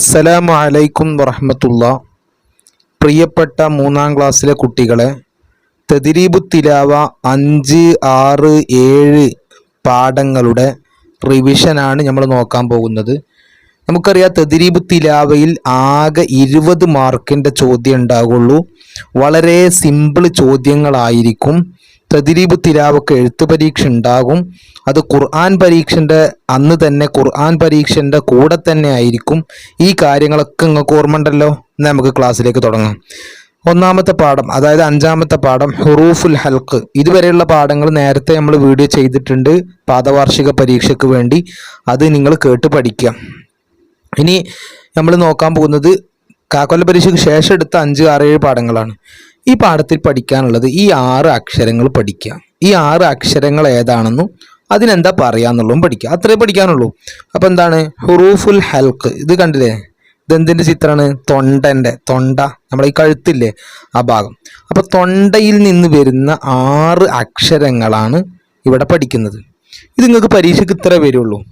അസ്സലാമു അലൈക്കും വറഹമത്തുള്ള പ്രിയപ്പെട്ട മൂന്നാം ക്ലാസ്സിലെ കുട്ടികളെ തെതിരീബു തിലാവ അഞ്ച് ആറ് ഏഴ് പാഠങ്ങളുടെ റിവിഷനാണ് നമ്മൾ നോക്കാൻ പോകുന്നത്. നമുക്കറിയാം തെതിരീബു തിലാവയിൽ ആകെ ഇരുപത് മാർക്കിന്റെ ചോദ്യം ഉണ്ടാകുള്ളൂ വളരെ സിമ്പിൾ ചോദ്യങ്ങളായിരിക്കും. തദ്രീബ് തിലാവൊക്കെ എഴുത്ത് പരീക്ഷ ഉണ്ടാകും അത് ഖുർആൻ പരീക്ഷന്റെ അന്ന് തന്നെ ഖുർആൻ പരീക്ഷന്റെ കൂടെ തന്നെ ആയിരിക്കും. ഈ കാര്യങ്ങളൊക്കെ നിങ്ങൾക്ക് ഓർമ്മ ഉണ്ടല്ലോ നമുക്ക് ക്ലാസ്സിലേക്ക് തുടങ്ങാം. ഒന്നാമത്തെ പാഠം അതായത് അഞ്ചാമത്തെ പാഠം ഹുറൂഫുൽ ഹൽക്ക് ഇതുവരെയുള്ള പാഠങ്ങൾ നേരത്തെ നമ്മൾ വീഡിയോ ചെയ്തിട്ടുണ്ട്. പാദവാർഷിക പരീക്ഷയ്ക്ക് വേണ്ടി. അത് നിങ്ങൾ കേട്ട് പഠിക്കുക ഇനി നമ്മൾ നോക്കാൻ പോകുന്നത് കാക്കൊല്ല പരീക്ഷയ്ക്ക് ശേഷം എടുത്ത അഞ്ച് ആറ് ഏഴ് പാഠങ്ങളാണ്. ഈ പാഠത്തിൽ പഠിക്കാനുള്ളത് ഈ ആറ് അക്ഷരങ്ങൾ പഠിക്കുക. ഈ ആറ് അക്ഷരങ്ങൾ ഏതാണെന്നും അതിനെന്താ പറയാന്നുള്ളതും പഠിക്കുക. അത്രേ പഠിക്കാനുള്ളൂ. അപ്പം എന്താണ്? ഹുറൂഫുൽ ഹൽക്ക്. ഇത് കണ്ടില്ലേ? ഇതെന്തിന്റെ ചിത്രമാണ്? തൊണ്ടന്റെ തൊണ്ട. നമ്മളെ ഈ കഴുത്തില്ലേ? ആ ഭാഗം. അപ്പോൾ തൊണ്ടയിൽ നിന്ന് വരുന്ന ആറ് അക്ഷരങ്ങളാണ് ഇവിടെ പഠിക്കുന്നത്. ഇത് നിങ്ങൾക്ക് പരീക്ഷയ്ക്ക് ഇത്ര വരുള്ളൂ.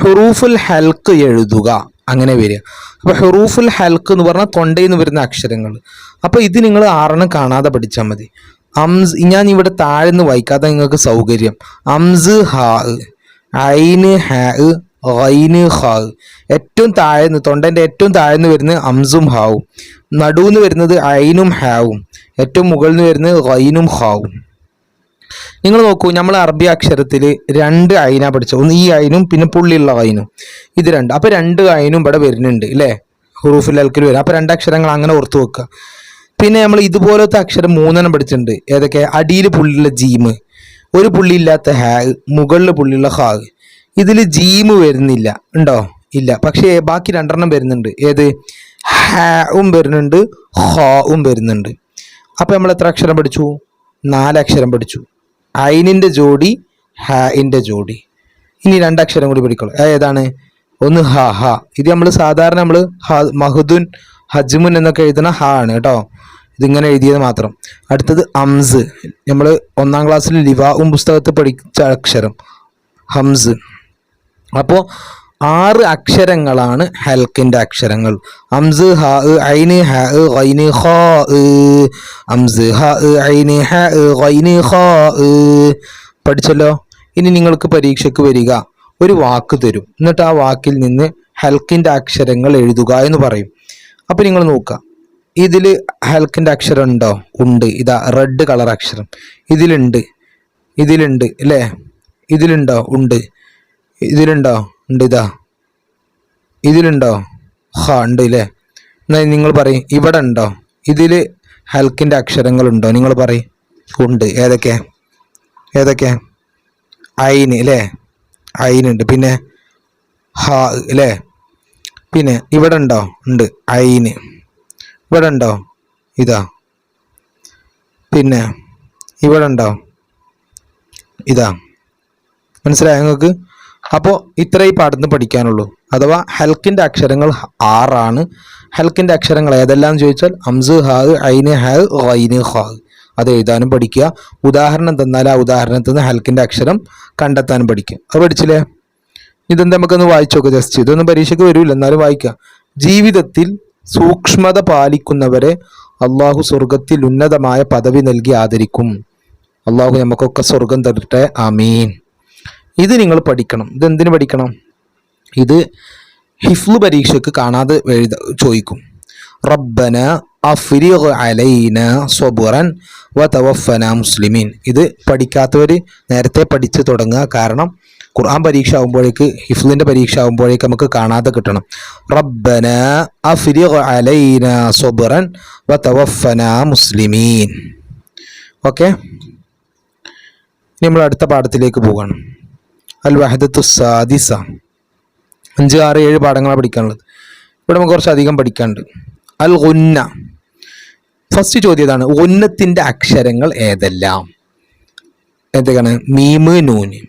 ഹുറൂഫുൽ ഹൽക്ക് എഴുതുക. അങ്ങനെ വരിക. അപ്പോൾ ഹെറൂഫുൽ ഹൽക്ക് എന്ന് പറഞ്ഞാൽ തൊണ്ടയിൽ നിന്ന് വരുന്ന അക്ഷരങ്ങൾ. അപ്പോൾ ഇത് നിങ്ങൾ ആറെണ്ണം കാണാതെ പഠിച്ചാൽ മതി. അംസ് ഞാൻ ഇവിടെ താഴെ നിന്ന് വായിക്കാതെ നിങ്ങൾക്ക് സൗകര്യം. അംസ് ഹാ ഐന് ഹാ ഐന് ഹാ. ഏറ്റവും താഴെ നിന്ന് തൊണ്ടന്റെ ഏറ്റവും താഴെ നിന്ന് വരുന്നത് അംസും ഹാവും. നടുവെന്ന് വരുന്നത് ഐനും ഹാവും. ഏറ്റവും മുകളിൽ നിന്ന് വരുന്നത് ഐനും ഹാവും. നിങ്ങൾ നോക്കൂ നമ്മൾ അറബി അക്ഷരത്തിൽ രണ്ട് അയിനാ പഠിച്ചത്. ഒന്ന് ഈ അയിനും പിന്നെ പുള്ളിയുള്ള അയിനും. ഇത് രണ്ട്. അപ്പോൾ രണ്ട് അയിനും ഇവിടെ വരുന്നുണ്ട് അല്ലേ ഹുറൂഫിൽ അൽക്കിൽ വരും. അപ്പോൾ രണ്ട് അക്ഷരങ്ങൾ അങ്ങനെ ഓർത്തു വെക്കുക പിന്നെ നമ്മൾ ഇതുപോലത്തെ അക്ഷരം മൂന്നെണ്ണം പഠിച്ചിട്ടുണ്ട്. ഏതൊക്കെ? അടിയിൽ പുള്ളിയുള്ള ജീമ് ഒരു പുള്ളി ഇല്ലാത്ത ഹാ മുകളിൽ പുള്ളിയുള്ള ഹാഗ് ഇതിൽ ജീമ് വരുന്നില്ല. ഉണ്ടോ? ഇല്ല. പക്ഷേ ബാക്കി രണ്ടെണ്ണം വരുന്നുണ്ട്. ഏത്? ഹാവും വരുന്നുണ്ട് ഹാവും വരുന്നുണ്ട്. അപ്പോൾ നമ്മൾ എത്ര അക്ഷരം പഠിച്ചു? നാലക്ഷരം പഠിച്ചു. ഐനിന്റെ ജോഡി ഹാഇന്റെ ജോഡി. ഇനി രണ്ടക്ഷരം കൂടി പഠിക്കുള്ളൂ അത് ഏതാണ്? ഒന്ന് ഹ ഹ. ഇത് നമ്മൾ സാധാരണ നമ്മൾ ഹ മഹുദുൻ ഹജ്മുൻ എന്നൊക്കെ എഴുതുന്ന ഹ ആണ് കേട്ടോ. ഇതിങ്ങനെ എഴുതിയത് മാത്രം. അടുത്തത് അംസ്. നമ്മൾ ഒന്നാം ക്ലാസ്സിൽ ലിവാവും പുസ്തകത്തിൽ പഠിച്ച അക്ഷരം. ഹംസ്. അപ്പോൾ ആറ് അക്ഷരങ്ങളാണ് ഹൽക്കിന്റെ അക്ഷരങ്ങൾ. അംസ് ഹ ഐന് ഹ ഐന് ഹ അംസ് ഹ ഐന് ഹ ഐന് ഹ പഠിച്ചല്ലോ? ഇനി നിങ്ങൾക്ക് പരീക്ഷയ്ക്ക് വരിക. ഒരു വാക്ക് തരും. എന്നിട്ട് ആ വാക്കിൽ നിന്ന് ഹൽക്കിന്റെ അക്ഷരങ്ങൾ എഴുതുക എന്ന് പറയും. അപ്പോൾ നിങ്ങൾ നോക്കുക ഇതിൽ ഹൽക്കിന്റെ അക്ഷരം ഉണ്ടോ? ഉണ്ട്. ഇതാ റെഡ് കളർ അക്ഷരം. ഇതിലുണ്ട്. ഇതിലുണ്ട്. അല്ലേ ഇതിലുണ്ടോ? ഉണ്ട്. ഇതിലുണ്ടോ? ഉണ്ട് ഇതാ ഇതിലുണ്ടോ? ഹാ ഉണ്ട് ഇല്ലേ എന്നാൽ നിങ്ങൾ പറയും ഇവിടെ ഉണ്ടോ? ഇതിൽ ഹൽക്കിന്റെ അക്ഷരങ്ങളുണ്ടോ? നിങ്ങൾ പറയും. ഉണ്ട്. ഏതൊക്കെ? ഏതൊക്കെ? ഐന് അല്ലേ ഐനുണ്ട്. പിന്നെ ഹാ അല്ലേ പിന്നെ ഇവിടെ ഉണ്ടോ? ഉണ്ട്. ഐന്. ഇവിടെ ഉണ്ടോ? ഇതാ. പിന്നെ ഇവിടെ ഉണ്ടോ? ഇതാ. മനസ്സിലായോ നിങ്ങൾക്ക്? അപ്പോൾ ഇത്രേ ഈ പഠിക്കാനുള്ളൂ. അഥവാ ഹൽക്കിന്റെ അക്ഷരങ്ങൾ ആറാണ്. ഹൽക്കിന്റെ അക്ഷരങ്ങൾ ഏതെല്ലാം ചോദിച്ചാൽ അംസ് ഹാ ഐന് ഹാ ഐന് ഹാ. അത് എഴുതാനും പഠിക്കുക. ഉദാഹരണം തന്നാൽ ആ ഉദാഹരണത്തിൽ നിന്ന് ഹൽക്കിന്റെ അക്ഷരം കണ്ടെത്താനും പഠിക്കുക. അത് പഠിച്ചില്ലേ? ഇതെന്താ നമുക്കൊന്ന് വായിച്ചു നോക്കുക ജസ്റ്റ്. ഇതൊന്നും പരീക്ഷയ്ക്ക് വരില്ല എന്നാലും വായിക്കുക. ജീവിതത്തിൽ സൂക്ഷ്മത പാലിക്കുന്നവരെ അള്ളാഹു സ്വർഗത്തിൽ ഉന്നതമായ പദവി നൽകി ആദരിക്കും. അള്ളാഹു നമുക്കൊക്കെ സ്വർഗം തരട്ടെ. ആമീൻ. ഇത് നിങ്ങൾ പഠിക്കണം. ഇതെന്തിനു പഠിക്കണം? ഇത് ഹിഫ്ലു പരീക്ഷയ്ക്ക് കാണാതെ എഴുത ചോദിക്കും. റബ്ബന അഫ്രിഖ് അലൈന സ്വബുറൻ വ തവഫന മുസ്ലിമീൻ. ഇത് പഠിക്കാത്തവർ നേരത്തെ പഠിച്ച് തുടങ്ങുക. കാരണം ഖുർആൻ പരീക്ഷ ആകുമ്പോഴേക്ക് ഹിഫ്ലിന്റെ പരീക്ഷ ആകുമ്പോഴേക്ക് നമുക്ക് കാണാതെ കിട്ടണം. റബ്ബന അഫ്രിഖ് അലൈന സ്വബുറൻ വ തവഫന മുസ്ലിമീൻ. ഓക്കെ? നമ്മൾ അടുത്ത പാഠത്തിലേക്ക് പോകണം അൽ വഹദത്തു സാദിസ. അഞ്ച് ആറ് ഏഴ് പാഠങ്ങളാണ് പഠിക്കാനുള്ളത്. ഇവിടെ നമുക്ക് കുറച്ച് അധികം പഠിക്കാനുണ്ട്. അൽ ഗുന്ന ഫസ്റ്റ് ചോദ്യം ഇതാണ്. ഉന്നത്തിന്റെ അക്ഷരങ്ങൾ ഏതെല്ലാം? എന്തൊക്കെയാണ് മീമ് നൂന്.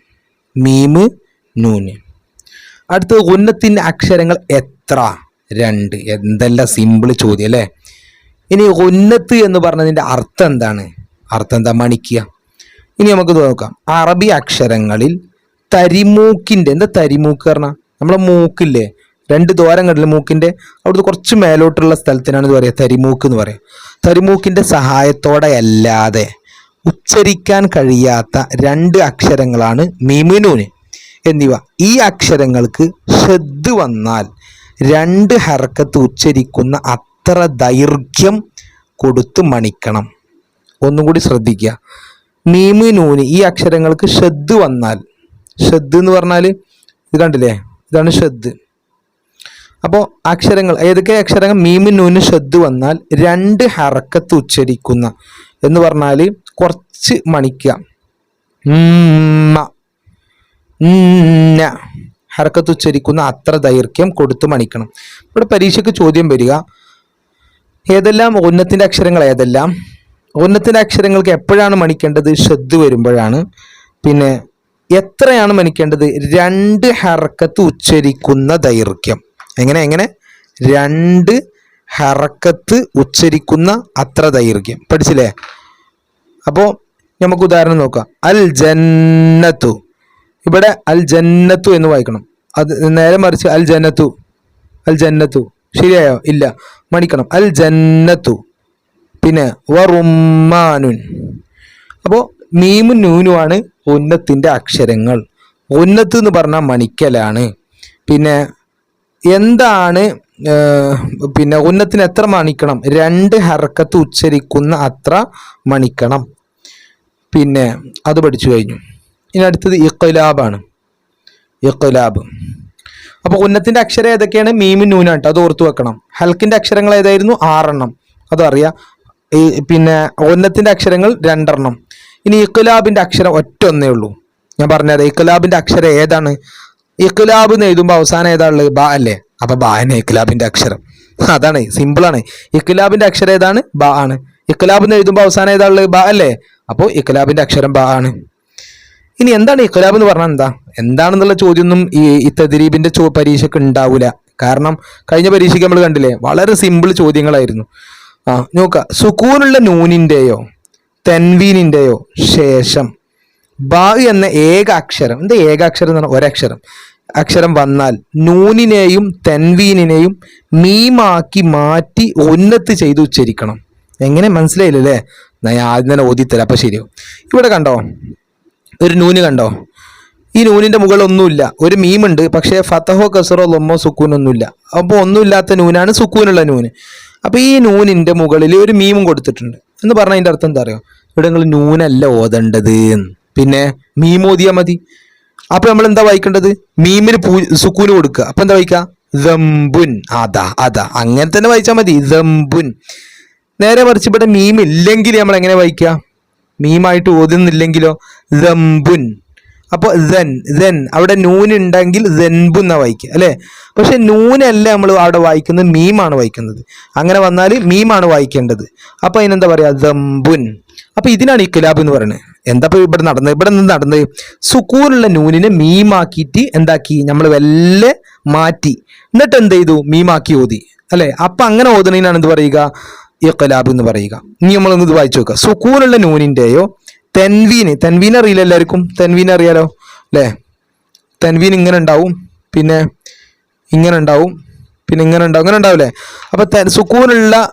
മീമ് നൂന്. അടുത്തത് ഉന്നത്തിന്റെ അക്ഷരങ്ങൾ എത്ര? രണ്ട്. എന്തെല്ലാം സിമ്പിൾ ചോദ്യം അല്ലേ? ഇനി ഉന്നത്ത് എന്ന് പറഞ്ഞതിന്റെ അർത്ഥം എന്താണ്? അർത്ഥം എന്താ? മണിക്കുക. ഇനി നമുക്ക് നോക്കാം. അറബി അക്ഷരങ്ങളിൽ തരിമൂക്കിന്റെ എന്താ തരിമൂക്ക് പറഞ്ഞാൽ നമ്മളെ മൂക്കില്ലേ? രണ്ട് ദ്വാരം കണ്ടില്ല മൂക്കിന്റെ? അവിടുത്തെ കുറച്ച് മേലോട്ടുള്ള സ്ഥലത്തിനാണ് ഇത് പറയുക തരിമൂക്ക് എന്ന് പറയുക. തരിമൂക്കിന്റെ സഹായത്തോടെ അല്ലാതെ ഉച്ചരിക്കാൻ കഴിയാത്ത രണ്ട് അക്ഷരങ്ങളാണ് മിമിനൂന് എന്നിവ. ഈ അക്ഷരങ്ങൾക്ക് ഷദ് വന്നാൽ രണ്ട് ഹർക്കത്ത് ഉച്ചരിക്കുന്ന അത്ര ദൈർഘ്യം കൊടുത്ത് മണിക്കണം. ഒന്നും കൂടി ശ്രദ്ധിക്കുക. മീമിനൂന് ഈ അക്ഷരങ്ങൾക്ക് ഷദ് വന്നാൽ ഷദ് എന്ന് പറഞ്ഞാൽ ഇത് കണ്ടില്ലേ? ഇതാണ് ഷദ്. അപ്പോൾ അക്ഷരങ്ങൾ ഏതൊക്കെ അക്ഷരങ്ങൾ? മീമിൻ നൂന് ഷദ് വന്നാൽ രണ്ട് ഹറക്കത്ത് ഉച്ചരിക്കുന്ന എന്ന് പറഞ്ഞാൽ കുറച്ച് മണിക്കുക. ഹറക്കത്ത് ഉച്ചരിക്കുന്ന അത്ര ദൈർഘ്യം കൊടുത്ത് മണിക്കണം. ഇവിടെ പരീക്ഷയ്ക്ക് ചോദ്യം വരിക. ഏതെല്ലാം ഉന്നത്തിന്റെ അക്ഷരങ്ങൾ ഏതെല്ലാം? ഉന്നത്തിന്റെ അക്ഷരങ്ങൾക്ക് എപ്പോഴാണ് മണിക്കേണ്ടത്? ഷദ് വരുമ്പോഴാണ്. പിന്നെ എത്രയാണ് മനിക്കേണ്ടത് രണ്ട് ഹറക്കത്ത് ഉച്ചരിക്കുന്ന ദൈർഘ്യം. എങ്ങനെ എങ്ങനെ? രണ്ട് ഹറക്കത്ത് ഉച്ചരിക്കുന്ന അത്ര ദൈർഘ്യം. പഠിച്ചില്ലേ? അപ്പോൾ നമുക്ക് ഉദാഹരണം നോക്കാം. അൽ ജന്നത്തു. ഇവിടെ അൽ ജന്നത്തു എന്ന് വായിക്കണം. അത് നേരെ മറിച്ച് അൽ ജന്നത്തു. അൽ ജന്നത്തു. ശരിയായോ? ഇല്ല. മണിക്കണം അൽ ജന്നത്തു. പിന്നെ വറുമാനുൻ അപ്പോൾ മീമും നൂനുമാണ് ഉന്നത്തിന്റെ അക്ഷരങ്ങൾ. ഉന്നത്ത് എന്ന് പറഞ്ഞാൽ മണിക്കലാണ്. പിന്നെ എന്താണ് പിന്നെ ഉന്നത്തിന് എത്ര മണിക്കണം? രണ്ട് ഹർക്കത്ത് ഉച്ചരിക്കുന്ന അത്ര മണിക്കണം. പിന്നെ അത് പഠിച്ചു കഴിഞ്ഞു. ഇനി അടുത്തത് ഇഖ്ലാബാണ്. ഇഖ്ലാബ്. അപ്പോൾ ഉന്നത്തിന്റെ അക്ഷരം ഏതൊക്കെയാണ്? മീമിൻ നൂനാട്ടോ അത് ഓർത്തു വെക്കണം. ഹൽക്കിന്റെ അക്ഷരങ്ങൾ ഏതായിരുന്നു? ആറെണ്ണം. അതറിയാം. പിന്നെ ഉന്നത്തിന്റെ അക്ഷരങ്ങൾ രണ്ടെണ്ണം. ഇനി ഇഖ്ലാബിന്റെ അക്ഷരം ഒറ്റ ഒന്നേ ഉള്ളൂ. ഞാൻ പറഞ്ഞത് ഇഖ്ലാബിന്റെ അക്ഷരം ഏതാണ്? ഇഖ്ലാബ് എന്ന് എഴുതുമ്പോൾ അവസാനം ഏതാ ഉള്ളത് ബാ അല്ലേ? അപ്പൊ തന്നെ ഇഖ്ലാബിന്റെ അക്ഷരം. അതാണ് സിമ്പിളാണ് ഇഖ്ലാബിന്റെ അക്ഷരം ഏതാണ്? ബാ ആണ്. ഇഖ്ലാബ് എന്ന് എഴുതുമ്പോൾ അവസാനം ഏതാ ഉള്ളത് ബാ അല്ലേ? അപ്പോൾ ഇഖ്ലാബിന്റെ അക്ഷരം ബാ ആണ്. ഇനി എന്താണ് ഇഖ്ലാബ് എന്ന് പറഞ്ഞാൽ എന്താ? എന്താണെന്നുള്ള ചോദ്യമൊന്നും ഈ ഈ തദ്രീബിന്റെ ചോ പരീക്ഷയ്ക്ക് ഉണ്ടാവില്ല കാരണം കഴിഞ്ഞ പരീക്ഷയ്ക്ക് നമ്മൾ കണ്ടില്ലേ? വളരെ സിമ്പിൾ ചോദ്യങ്ങളായിരുന്നു. ആ നോക്കുക. സുക്കൂനുള്ള നൂനിന്റെയോ തെൻവീനിന്റെയോ ശേഷം. ബാ എന്ന ഏക അക്ഷരം എന്താ ഏകാക്ഷരം എന്ന് പറഞ്ഞാൽ ഒരക്ഷരം. അക്ഷരം വന്നാൽ നൂനിനെയും തെൻവീനിനെയും മീമാക്കി മാറ്റി ഉന്നത്ത് ചെയ്ത് ഉച്ചരിക്കണം. എങ്ങനെ? മനസ്സിലായില്ലല്ലേ ഞാൻ ആദ്യം തന്നെ ഓതിത്തരാം. അപ്പം ശരിയോ ഇവിടെ കണ്ടോ? ഒരു നൂന് കണ്ടോ? ഈ നൂനിന്റെ മുകളിൽ ഒന്നുമില്ല ഒരു മീമുണ്ട് പക്ഷേ ഫത്തഹോ കസറോ ലൊമ്മോ സുക്കൂനൊന്നുമില്ല. അപ്പോൾ ഒന്നുമില്ലാത്ത നൂനാണ് സുക്കൂനുള്ള നൂന്. അപ്പോൾ ഈ നൂനിന്റെ മുകളിൽ ഒരു മീമും കൊടുത്തിട്ടുണ്ട്. എന്ന് പറഞ്ഞാൽ അതിന്റെ അർത്ഥം എന്താ അറിയോ? ഇവിടെ നിങ്ങൾ നൂനല്ല ഓതേണ്ടത്. പിന്നെ മീം ഓതിയാൽ മതി. അപ്പൊ നമ്മൾ എന്താ വായിക്കേണ്ടത്? മീമിന് പൂ സുക്കൂന് കൊടുക്കുക. അപ്പൊ എന്താ വായിക്കുക? ദംബുൻ. അതാ അതാ. അങ്ങനെ തന്നെ വായിച്ചാൽ മതി. ദംബുൻ. നേരെ മറിച്ച് ഇവിടെ മീം ഇല്ലെങ്കിൽ നമ്മൾ എങ്ങനെ വായിക്കുക? മീമായിട്ട് ഓതുന്നില്ലെങ്കിലോ? ദംബുൻ. അപ്പോൾ ദൻ ദൻ. അവിടെ നൂൻ ഉണ്ടെങ്കിൽ എന്നാണ് വായിക്കുക അല്ലേ? പക്ഷെ നൂനല്ല നമ്മൾ അവിടെ വായിക്കുന്നത് മീമാണ് വായിക്കുന്നത്. അങ്ങനെ വന്നാൽ മീമാണ് വായിക്കേണ്ടത്. അപ്പോൾ അതിനെന്താ പറയാ? ദംബുൻ. അപ്പൊ ഇതിനാണ് ഈ കിലാബ് എന്ന് പറയുന്നത്. എന്താ ഇപ്പൊ ഇവിടെ നടന്നത്? ഇവിടെ നിന്ന് നടന്നത് സുക്കൂനുള്ള നൂനിനെ മീമാക്കിയിട്ട് എന്താക്കി? നമ്മൾ വല്ല മാറ്റി. എന്നിട്ട് എന്ത് ചെയ്തു? മീമാക്കി ഓതി. അല്ലെ? അപ്പൊ അങ്ങനെ ഓതണീനാണ് എന്ത് പറയുക? ഇഖ്ലാബ് എന്ന് പറയുക. ഇനി നമ്മളൊന്ന് ഇത് വായിച്ചു നോക്കുക. സുക്കൂനുള്ള നൂനിന്റെയോ തെൻവീന്? തെൻവീൻ അറിയില്ല എല്ലാവർക്കും? തെൻവീൻ അറിയാലോ? അല്ലേ? തെൻവീൻ ഇങ്ങനെ ഉണ്ടാവും. പിന്നെ ഇങ്ങനെ ഉണ്ടാവും. പിന്നെ ഇങ്ങനെ ഉണ്ടാവും. ഇങ്ങനെ ഉണ്ടാവില്ലേ? അപ്പൊ തെ- സുക്കൂനുള്ള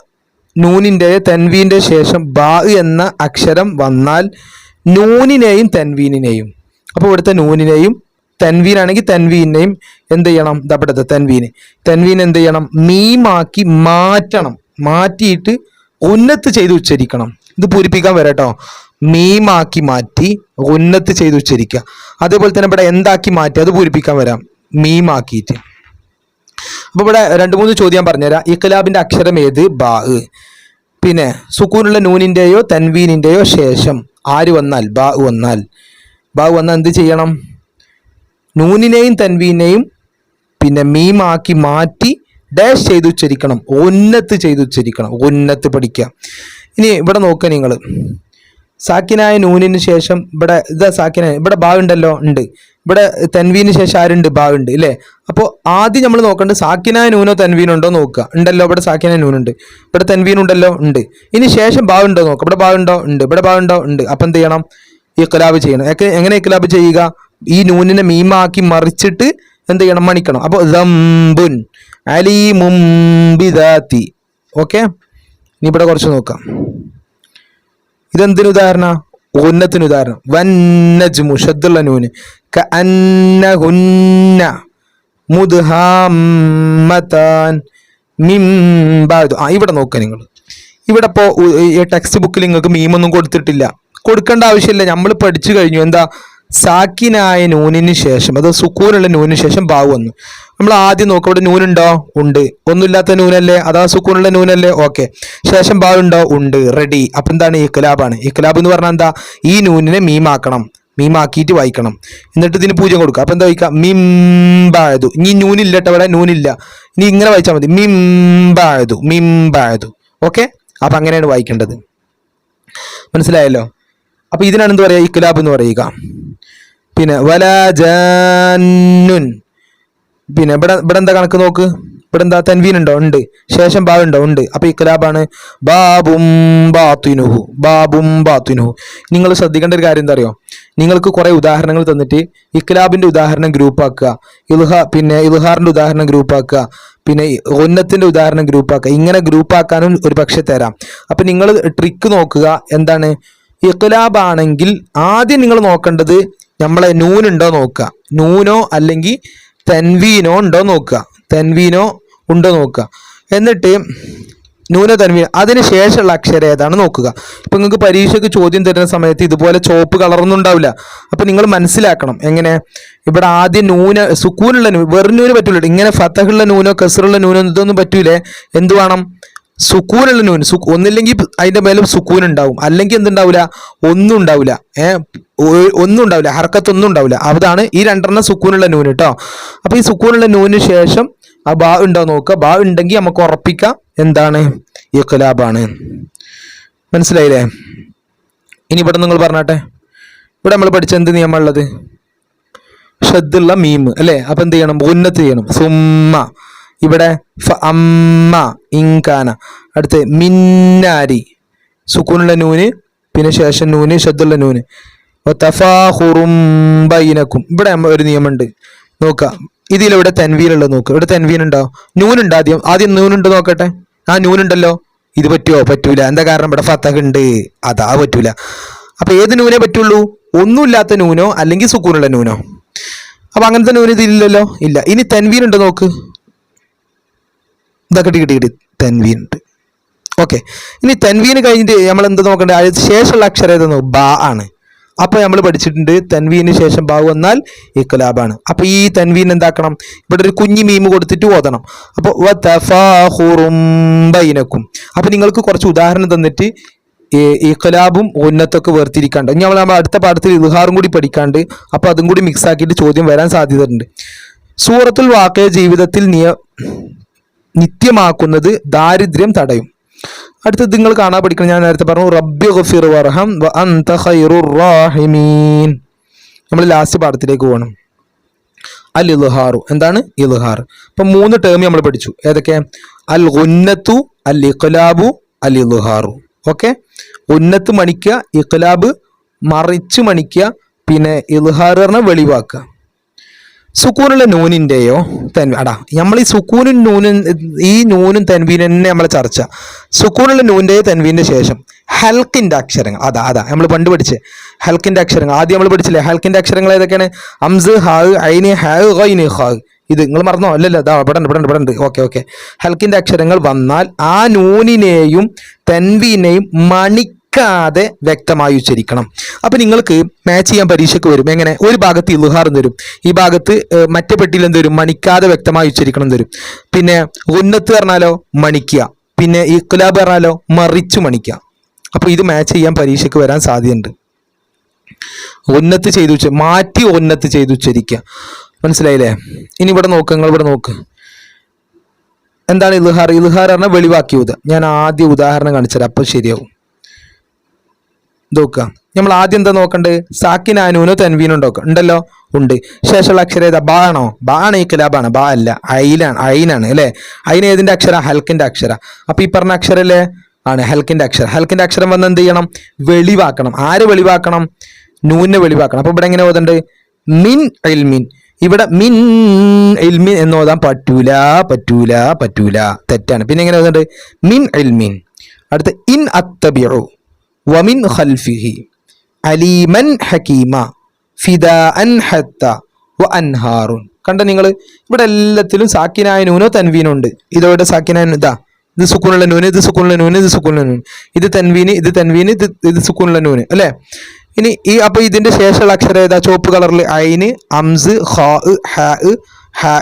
നൂനിന്റെ തൻവീന്റെ ശേഷം ബാ എന്ന അക്ഷരം വന്നാൽ നൂനിനെയും തെൻവീനിനെയും. അപ്പോൾ ഇവിടുത്തെ നൂനിനെയും തൻവീനാണെങ്കിൽ തെൻവീനെയും എന്ത് ചെയ്യണം? ഇതപ്പെടുത്ത തെൻവീന്. തൻവീൻ എന്ത് ചെയ്യണം? മീമാക്കി മാറ്റണം. മാറ്റിയിട്ട് ഉന്നത്ത് ചെയ്ത് ഉച്ചരിക്കണം. ഇത് പൂരിപ്പിക്കാൻ വരട്ടോ മീമാക്കി മാറ്റി ഉന്നത്ത് ചെയ്ത് ഉച്ചരിക്കുക. അതേപോലെ തന്നെ ഇവിടെ എന്താക്കി മാറ്റി? അത് പൂരിപ്പിക്കാൻ വരാം. മീമാക്കിയിട്ട്. അപ്പൊ ഇവിടെ രണ്ട് മൂന്ന് ചോദ്യം പറഞ്ഞുതരാം. ഇഖ്ലാബിന്റെ അക്ഷരം ഏത്? ബാ പിന്നെ സുക്കൂനുള്ള നൂനിന്റെയോ തൻവീനിന്റെയോ ശേഷം ആര് വന്നാൽ? ബാ വന്നാൽ. ബാ വന്നാൽ എന്ത് ചെയ്യണം? നൂനിനെയും തൻവീനെയും പിന്നെ മീമാക്കി മാറ്റി ഡാഷ് ചെയ്ത് ഉച്ചരിക്കണം ഉന്നത്ത് ചെയ്ത് ഉച്ചരിക്കണം ഉന്നത്ത് പഠിക്കുക. ഇനി ഇവിടെ നോക്കുക നിങ്ങൾ. സാക്കിനായ നൂനിന് ശേഷം ഇവിടെ ഇതാ സാക്കിനായ ഇവിടെ ബാ ഉണ്ടല്ലോ ഉണ്ട്. ഇവിടെ തൻവീന് ശേഷം ആരുണ്ട്? ബാ ഉണ്ട് ഇല്ലേ? അപ്പോൾ ആദ്യം നമ്മൾ നോക്കേണ്ടത് സാക്കിനായ നൂനോ തെൻവീനുണ്ടോ നോക്കുക. ഉണ്ടല്ലോ ഇവിടെ സാക്കിനായ നൂനുണ്ട്. ഇവിടെ തൻവീൻ ഉണ്ടല്ലോ ഉണ്ട്. ഇനി ശേഷം ബാ ഉണ്ടോ നോക്കുക. ഇവിടെ ബാ ഉണ്ടോ? ഇവിടെ ബാ ഉണ്ടോ? അപ്പം എന്ത് ചെയ്യണം? ഇഖ്ലാബ് ചെയ്യണം. എങ്ങനെ ഇഖ്ലാബ് ചെയ്യുക? ഈ നൂനിനെ മീമാക്കി മറിച്ചിട്ട് എന്ത് ചെയ്യണം? മണിക്കണം. അപ്പോൾ ദംബുൻ അലീമുംബിദാത്തി ഓക്കെ? ഇനി ഇവിടെ കുറച്ച് നോക്കാം. ഇതെന്തിനുദാഹരണ ഉന്നത്തിന് ഉദാഹരണം. വന്നജ്മു ഷദ്ദുള്ള നൂന്. കഅന്നഹുന്ന മുദ്ഹാമത്താൻ മിംബാദു ആ ഇവിടെ നോക്കുക നിങ്ങൾ. ഇവിടെ ഇപ്പോൾ ടെക്സ്റ്റ് ബുക്കിൽ നിങ്ങൾക്ക് മീമൊന്നും കൊടുത്തിട്ടില്ല. കൊടുക്കേണ്ട ആവശ്യമില്ല. നമ്മൾ പഠിച്ചു കഴിഞ്ഞു. എന്താ? സാക്കിനായ നൂനിന് ശേഷം അത് സുക്കൂനുള്ള നൂനിന് ശേഷം ബാവ് വന്നു. നമ്മൾ ആദ്യം നോക്കുക ഇവിടെ നൂനുണ്ടോ? ഉണ്ട്. ഒന്നുമില്ലാത്ത നൂനല്ലേ? അതാ സുക്കൂനുള്ള നൂനല്ലേ? ഓക്കെ. ശേഷം ബാവ് ഉണ്ടോ. റെഡി. അപ്പം എന്താണ് ഇഖ്ലാബാണ്. ഇഖ്ലാബ് എന്ന് പറഞ്ഞാൽ എന്താ? ഈ നൂനിനെ മീമാക്കണം മീമാക്കിയിട്ട് വായിക്കണം. എന്നിട്ട് ഇതിന് പൂജ്യം കൊടുക്കുക. അപ്പം എന്താ വായിക്കുക? മിംബായതു. ഇനി നൂനില്ല കേട്ടോ ഇവിടെ നൂനില്ല. ഇനി ഇങ്ങനെ വായിച്ചാൽ മതി. മിംബായതു മിംബായതു. ഓക്കെ? അപ്പം അങ്ങനെയാണ് വായിക്കേണ്ടത്. മനസ്സിലായല്ലോ? അപ്പൊ ഇതിനാണ് എന്ത് പറയുക? ഇക്കുലാബ് എന്ന് പറയുക. പിന്നെ വലാജാനുൻ പിന്നെ ഇവിടെ ഇവിടെ എന്താ കണക്ക് നോക്ക്? ഇവിടെ എന്താ തൻവീൻ ഉണ്ടോ? ഉണ്ട്. ശേഷം ബാ ഉണ്ടോ? ഉണ്ട്. അപ്പൊ ഇക്കലാബാണ് ബാബും ബാത്തുനുഹു. ബാബും ബാത്തുനുഹു. നിങ്ങൾ ശ്രദ്ധിക്കേണ്ട ഒരു കാര്യം എന്താ അറിയോ നിങ്ങൾക്ക് കുറെ ഉദാഹരണങ്ങൾ തന്നിട്ട് ഇക്ലാബിന്റെ ഉദാഹരണം ഗ്രൂപ്പ് ആക്കുക. ഇൽഹ പിന്നെ ഇൽഹാറിന്റെ ഉദാഹരണം ഗ്രൂപ്പ് ആക്കുക. പിന്നെ ഒന്നത്തിന്റെ ഉദാഹരണം ഗ്രൂപ്പ് ആക്കുക. ഇങ്ങനെ ഗ്രൂപ്പ് ആക്കാനും ഒരു പക്ഷെ തരാം. അപ്പൊ നിങ്ങൾ ട്രിക്ക് നോക്കുക. എന്താണ്? ഇഖ്ലാബ് ആണെങ്കിൽ ആദ്യം നിങ്ങൾ നോക്കേണ്ടത് നമ്മളെ നൂനുണ്ടോ നോക്കുക. നൂനോ അല്ലെങ്കിൽ തെൻവീനോ ഉണ്ടോ നോക്കുക. തൻവീനോ ഉണ്ടോ നോക്കുക. എന്നിട്ട് ന്യൂനതന്മ അതിന് ശേഷമുള്ള അക്ഷരം ഏതാണ് നോക്കുക. ഇപ്പം നിങ്ങൾക്ക് പരീക്ഷയ്ക്ക് ചോദ്യം തരുന്ന സമയത്ത് ഇതുപോലെ ചോപ്പ് കളറൊന്നും ഉണ്ടാവില്ല. അപ്പം നിങ്ങൾ മനസ്സിലാക്കണം. എങ്ങനെ? ഇവിടെ ആദ്യം നൂന സുക്കൂനുള്ള നൂ വെറും നൂന് പറ്റൂല ഇങ്ങനെ ഫത്തഹുള്ള ന്യൂനോ കസറുള്ള ന്യൂനോ ഇതൊന്നും പറ്റൂലേ. എന്ത് വേണം? സുക്കൂനുള്ള നൂൻ സു ഒന്നില്ലെങ്കിൽ അതിന്റെ മേലും സുക്കൂൻ ഉണ്ടാവും. അല്ലെങ്കിൽ എന്തുണ്ടാവില്ല? ഒന്നും ഉണ്ടാവില്ല. ഏഹ് ഒന്നും ഉണ്ടാവില്ല. ഹർക്കത്തൊന്നും ഉണ്ടാവില്ല. അതാണ് ഈ രണ്ടെണ്ണം സുക്കൂനുള്ള നൂന് കേട്ടോ അപ്പോൾ ഈ സുക്കൂനുള്ള നൂന് ശേഷം ആ ബാ ഉണ്ടോ നോക്കുക. ബാ ഉണ്ടെങ്കിൽ നമുക്ക് ഉറപ്പിക്കാം. എന്താണ്? ഇഖ്ലാബാണ്. മനസ്സിലായില്ലേ? ഇനി ഇവിടെ നിങ്ങൾ പറഞ്ഞാട്ടെ. ഇവിടെ നമ്മൾ പഠിച്ച എന്ത് നിയമമുള്ളത് ഷദ്ദുള്ള മീം. അല്ലേ? അപ്പൊ എന്ത് ചെയ്യണം? ഉന്നത്ത് ചെയ്യണം. സുമ്മ. ഇവിടെ അമ്മ ഇങ്കാന അടുത്ത് മിന്നാരി. സുക്കൂനുള്ള നൂന് പിന്നെ ശേഷം നൂന് ഷദ്ദുള്ള നൂന്. തഫാഹുറും ഇവിടെ ഒരു നിയമമുണ്ട്. നോക്കുക തെൻവീൻ ഉള്ളത് നോക്ക്. ഇവിടെ തെൻവീൻ ഉണ്ടോ നൂനുണ്ട് ആദ്യം. ആദ്യം നൂനുണ്ട് നോക്കട്ടെ. ആ നൂനുണ്ടല്ലോ. ഇത് പറ്റുമോ പറ്റൂല. എന്താ കാരണം? ഇവിടെ ഫത്തഹ് ഉണ്ട് അതാ പറ്റൂല. അപ്പൊ ഏത് ന്യൂനെ പറ്റുള്ളൂ? ഒന്നുമില്ലാത്ത ന്യൂനോ അല്ലെങ്കിൽ സുക്കൂനുള്ള ന്യൂനോ അപ്പൊ അങ്ങനത്തെ നൂന് ഇതില്ലല്ലോ ഇല്ല. ഇനി തെൻവീൻ ഉണ്ട് നോക്ക്. ഇതാ കിട്ടി കിട്ടി കിട്ടി. തെൻവീൻ ഉണ്ട് ഓക്കെ. ഇനി തെൻവീന് കഴിഞ്ഞിട്ട് നമ്മൾ എന്ത് നോക്കണ്ടേ? അതിന് ശേഷമുള്ള അക്ഷരം ഏതെന്ന് ബാ ആണ്. അപ്പൊ നമ്മൾ പഠിച്ചിട്ടുണ്ട് തൻവീന് ശേഷം ബാ വന്നാൽ ഇക്കലാബാണ് അപ്പോൾ ഈ തൻവീൻ എന്താക്കണം? ഇവിടെ ഒരു കുഞ്ഞി മീമ് കൊടുത്തിട്ട് ഓതണം. അപ്പൊ വത്തഫാഹുറുംബൈനക്കും അപ്പോൾ നിങ്ങൾക്ക് കുറച്ച് ഉദാഹരണം തന്നിട്ട് ഇക്കലാബും ഉന്നത്തൊക്കെ വേർതിരിക്കാണ്ട്. ഇനി നമ്മൾ അടുത്ത പാഠത്തിൽ ഇൽഹാറും കൂടി പഠിക്കാണ്ട് അപ്പോൾ അതും കൂടി മിക്സ് ആക്കിയിട്ട് ചോദ്യം വരാൻ സാധ്യതയുണ്ട്. സൂറത്തുൽ വാക്കയ ജീവിതത്തിൽ നിയ നിത്യമാക്കുന്നത് ദാരിദ്ര്യം തടയും. അടുത്തത് നിങ്ങൾ കാണാൻ പഠിക്കണം. ഞാൻ നേരത്തെ പറഞ്ഞു റബ്ബി ഗഫീർ വർഹം വ അന്ത ഖൈറുർ റാഹിമീൻ. നമ്മൾ ലാസ്റ്റ് പാഠത്തിലേക്ക് പോകണം. അൽ ഇൽഹാറു എന്താണ്? ഇൽഹാർ. ഇപ്പം മൂന്ന് ടേം നമ്മൾ പഠിച്ചു. ഏതൊക്കെ? അൽ ഗുന്നത്തു അൽ ഇഖ്ലാബു അൽ ഇൽഹാറു ഓക്കെ? ഉന്നത്ത് മണിക്കുക ഇഖ്ലാബ് മറിച്ച് മണിക്കുക പിന്നെ ഇൽഹാർ പറഞ്ഞാൽ വെളിവാക്കുക. സുക്കൂനുള്ള നൂനിന്റെയോ തെൻ അടാ നമ്മൾ ഈ സുക്കൂനും നൂനും ഈ നൂനും തെൻവീനും തന്നെ നമ്മൾ ചർച്ച. സുക്കൂനുള്ള നൂന്റെയോ തെൻവീന്റെ ശേഷം ഹൽക്കിന്റെ അക്ഷരങ്ങൾ അതാ അതാ നമ്മൾ പണ്ട് പഠിച്ചേ ഹൽക്കിന്റെ അക്ഷരങ്ങൾ. ആദ്യം നമ്മൾ പഠിച്ചില്ലേ ഹൽക്കിന്റെ അക്ഷരങ്ങൾ ഏതൊക്കെയാണ്? അംസ് ഹാ ഐന് ഹാവ് ഗൈന് ഹാവ് ഇത് നിങ്ങൾ മറന്നോ? അല്ലല്ലോ അതാ ഇവിടെ ഇവിടെ ഇവിടെ ഉണ്ട് ഓക്കെ ഓക്കെ. ഹൽക്കിന്റെ അക്ഷരങ്ങൾ വന്നാൽ ആ നൂനിനെയും തൻവീനെയും തെൻവീനെയും മണിക്കാതെ വ്യക്തമായി ഉച്ചരിക്കണം. അപ്പൊ നിങ്ങൾക്ക് മാച്ച് ചെയ്യാൻ പരീക്ഷയ്ക്ക് വരും. എങ്ങനെ? ഒരു ഭാഗത്ത് ഇൽഹാർ തരും ഈ ഭാഗത്ത് മറ്റേ പെട്ടിയിൽ എന്ത് വരും? മണിക്കാതെ വ്യക്തമായി ഉച്ചരിക്കണം തരും പിന്നെ ഉന്നത്ത് പറഞ്ഞാലോ മണിക്കുക പിന്നെ ഈ കുലാബ് പറഞ്ഞാലോ മറിച്ചു മണിക്കുക അപ്പൊ ഇത് മാച്ച് ചെയ്യാൻ പരീക്ഷയ്ക്ക് വരാൻ സാധ്യതയുണ്ട്. ഉന്നത്ത് ചെയ്തു മാറ്റി ഉന്നത്ത് ചെയ്ത് ഉച്ചരിക്കുക മനസ്സിലായില്ലേ? ഇനി ഇവിടെ നോക്ക് നിങ്ങൾ ഇവിടെ നോക്ക്. എന്താണ് ഇൽഹാർ? ഇൽഹാർ പറഞ്ഞാൽ വെളിവാക്കിയത്. ഞാൻ ആദ്യ ഉദാഹരണം കാണിച്ചത് അപ്പൊ ശരിയാവും. നോക്കുക. നമ്മൾ ആദ്യം എന്താ നോക്കണ്ടേ? സാക്കിനാനൂനോ തെൻവീനോ ഉണ്ടോ? ഉണ്ടല്ലോ? ഉണ്ട്. ശേഷമുള്ള അക്ഷരം ഏതാ? ബാ ആണോ? ബാ ആണ് ഈ കലാബാണ്. ബാ അല്ല. ഐലാണ്. ഐനാണ് അല്ലേ? അയിന് ഏതിന്റെ അക്ഷര? ഹൽക്കിന്റെ അക്ഷര. അപ്പൊ ഈ പറഞ്ഞ അക്ഷരല്ലേ ആണ് ഹൽക്കിന്റെ അക്ഷരം. ഹൽക്കിന്റെ അക്ഷരം വന്ന് എന്ത് ചെയ്യണം? വെളിവാക്കണം. ആര് വെളിവാക്കണം? നൂനെ വെളിവാക്കണം. അപ്പൊ ഇവിടെ എങ്ങനെ ഓതണ്ട് മിൻ ഇൽമിൻ. ഇവിടെ മിൻ ഇൽമിൻ എന്ന് ഓതാൻ പറ്റൂല പറ്റൂല പറ്റൂല. തെറ്റാണ്. പിന്നെ എങ്ങനെ ഓതണ്ട് മിൻ ഇൽമിൻ. അടുത്ത ഇൻ അത്തബിഉ. വമിൻ ഖൽഫിഹി അലീമൻ ഹക്കീമ ഫിദാ അൻ വ അൻഹാറുൻ. കണ്ട നിങ്ങൾ ഇവിടെ എല്ലാത്തിലും സാക്കിനായ നൂനോ തൻവീനോ ഉണ്ട് ഇതോടെ സാക്കിനായ ഇതാ ഇത് സുക്കൂണുള്ള നൂന് ഇത് സുക്കൂണുള്ള നൂന് ഇത് സുക്കൂണുള്ള നൂന്. ഇത് തൻവീന് ഇത് തൻവീന് ഇത് ഇത് സുക്കൂണുള്ള നൂന് അല്ലേ? ഇനി ഈ അപ്പൊ ഇതിന്റെ ശേഷമുള്ള അക്ഷരം ഏതാ? ചുവപ്പ് കളറിൽ ഐന് അംസ് ഹാ ഹ ഹാ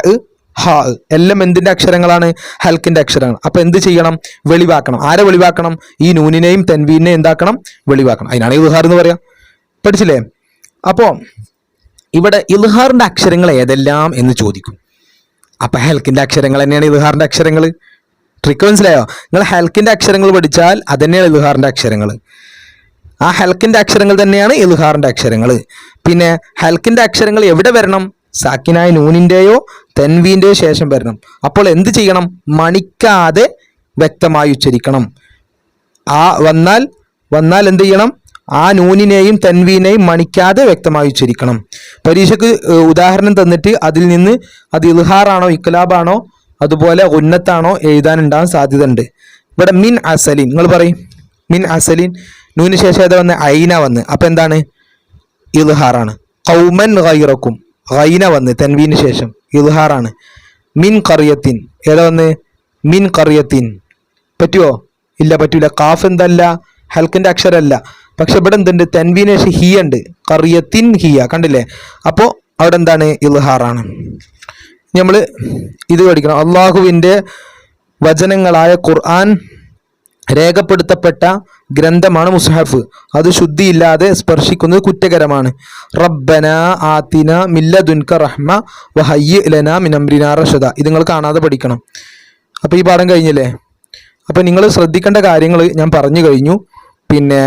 ഹാ എല്ലാം എന്തിന്റെ അക്ഷരങ്ങളാണ്? ഹൽക്കിന്റെ അക്ഷരങ്ങൾ. അപ്പോൾ എന്ത് ചെയ്യണം? വെളിവാക്കണം. ആരെ വെളിവാക്കണം? ഈ നൂനിനെയും തെൻവീനെയും എന്താക്കണം? വെളിവാക്കണം. അതിനാണ് ഇൽഹാർ എന്ന് പറയാം. പഠിച്ചില്ലേ? അപ്പോൾ ഇവിടെ ഇൽഹാറിന്റെ അക്ഷരങ്ങൾ ഏതെല്ലാം എന്ന് ചോദിക്കും. അപ്പോൾ ഹെൽക്കിന്റെ അക്ഷരങ്ങൾ തന്നെയാണ് ഇൽഹാറിന്റെ അക്ഷരങ്ങൾ. ട്രിക്ക് മനസ്സിലായോ? നിങ്ങൾ ഹെൽക്കിന്റെ അക്ഷരങ്ങൾ പഠിച്ചാൽ അതന്നെയാണ് ഇൽഹാറിന്റെ അക്ഷരങ്ങൾ. ആ ഹൽക്കിന്റെ അക്ഷരങ്ങൾ തന്നെയാണ് ഇൽഹാറിന്റെ അക്ഷരങ്ങൾ. പിന്നെ ഹൽക്കിന്റെ അക്ഷരങ്ങൾ എവിടെ വരണം? സാക്കിനായ നൂനിന്റെയോ തെൻവീന്റെയോ ശേഷം വരണം. അപ്പോൾ എന്ത് ചെയ്യണം? മണിക്കാതെ വ്യക്തമായി ഉച്ചരിക്കണം. ആ വന്നാൽ വന്നാൽ എന്ത് ചെയ്യണം? ആ നൂനിനെയും തൻവീനെയും മണിക്കാതെ വ്യക്തമായി ഉച്ചരിക്കണം. പരീക്ഷയ്ക്ക് ഉദാഹരണം തന്നിട്ട് അതിൽ നിന്ന് അത് ഇൽഹാറാണോ ഇക്ലാബാണോ അതുപോലെ ഉന്നത്താണോ എഴുതാനുണ്ടാകാൻ സാധ്യത ഉണ്ട് ഇവിടെ മിൻ അസലിൻ നിങ്ങൾ പറയും. മിൻ അസലിൻ നൂന് ശേഷം ഏതാ വന്ന്? ഐന വന്ന്. അപ്പൊ എന്താണ്? ഇൽഹാറാണ്. കൗമൻ ഗൈറക്കും. ഗൈന വന്ന് തൻവീന് ശേഷം. ഇൽഹാറാണ്. മിൻ കറിയത്തിൻ ഏതാ വന്ന്? മിൻ കറിയത്തിൻ പറ്റുമോ ഇല്ല പറ്റൂല. കാഫ് എന്തല്ല? ഹൽക്കിന്റെ അക്ഷരമല്ല പക്ഷെ ഇവിടെ എന്തുണ്ട്? തൻവീന് ശേഷം ഹി ഉണ്ട്. കറിയത്തിൻ ഹിയ കണ്ടില്ലേ? അപ്പോ അവിടെ എന്താണ്? ഇൽഹാറാണ്. നമ്മൾ ഇത് പഠിക്കണം. അള്ളാഹുവിന്റെ വചനങ്ങളായ ഖുർആൻ രേഖപ്പെടുത്തപ്പെട്ട ഗ്രന്ഥമാണ് മുസ്ഹഫ്. അത് ശുദ്ധിയില്ലാതെ സ്പർശിക്കുന്നത് കുറ്റകരമാണ്. റബ്ബന ആത്തിന മില്ലദുൻക റഹ്മ വഹയ്യ ലന മിനംബ്രിനാ റഷദ. ഇത് നിങ്ങൾ കാണാതെ പഠിക്കണം. അപ്പോൾ ഈ പാഠം കഴിഞ്ഞില്ലേ? അപ്പോൾ നിങ്ങൾ ശ്രദ്ധിക്കേണ്ട കാര്യങ്ങൾ ഞാൻ പറഞ്ഞു കഴിഞ്ഞു. പിന്നെ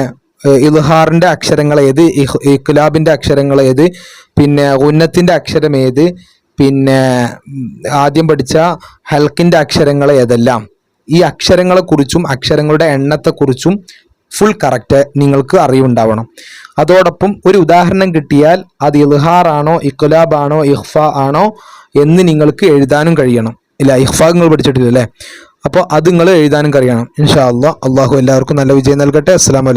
ഇൽഹാറിന്റെ അക്ഷരങ്ങൾ ഏത്? ഇഖ്ലാബിന്റെ അക്ഷരങ്ങൾ ഏത്? പിന്നെ ഉന്നത്തിന്റെ അക്ഷരം ഏത്? പിന്നെ ആദ്യം പഠിച്ച ഹൽക്കിന്റെ അക്ഷരങ്ങൾ ഏതെല്ലാം? ഈ അക്ഷരങ്ങളെക്കുറിച്ചും അക്ഷരങ്ങളുടെ എണ്ണത്തെക്കുറിച്ചും ഫുൾ കറക്റ്റ് നിങ്ങൾക്ക് അറിവുണ്ടാവണം. അതോടൊപ്പം ഒരു ഉദാഹരണം കിട്ടിയാൽ അത് ഇഖ്ലാബ് ആണോ ഇഹ്ഫ ആണോ എന്ന് നിങ്ങൾക്ക് എഴുതാനും കഴിയണം. ഇല്ല ഇഹ്ഫ നിങ്ങൾ പഠിച്ചിട്ടില്ല അല്ലേ അപ്പോൾ അത് നിങ്ങൾ എഴുതാനും കഴിയണം ഇൻഷാ അള്ളാഹ് അള്ളാഹു എല്ലാവർക്കും നല്ല വിജയം നൽകട്ടെ. അസ്സാം